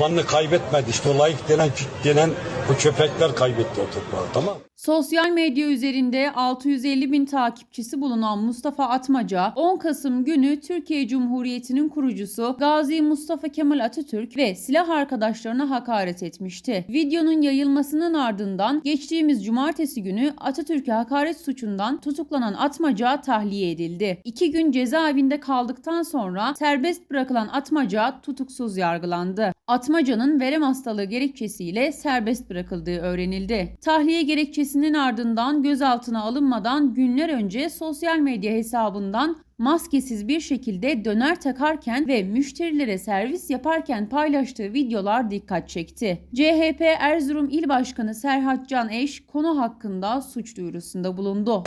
Osmanlı kaybetmedi. İşte o layık denen, denen bu köpekler kaybetti o toprağı tamam? Sosyal medya üzerinde 650 bin takipçisi bulunan Mustafa Atmaca, 10 Kasım günü Türkiye Cumhuriyeti'nin kurucusu Gazi Mustafa Kemal Atatürk ve silah arkadaşlarına hakaret etmişti. Videonun yayılmasının ardından geçtiğimiz cumartesi günü Atatürk'e hakaret suçundan tutuklanan Atmaca tahliye edildi. İki gün cezaevinde kaldıktan sonra serbest bırakılan Atmaca tutuksuz yargılandı. Atmaca'nın verem hastalığı gerekçesiyle serbest bırakıldığı öğrenildi. Tahliye gerekçesinin ardından gözaltına alınmadan günler önce sosyal medya hesabından maskesiz bir şekilde döner takarken ve müşterilere servis yaparken paylaştığı videolar dikkat çekti. CHP Erzurum İl Başkanı Serhat Can Eş konu hakkında suç duyurusunda bulundu.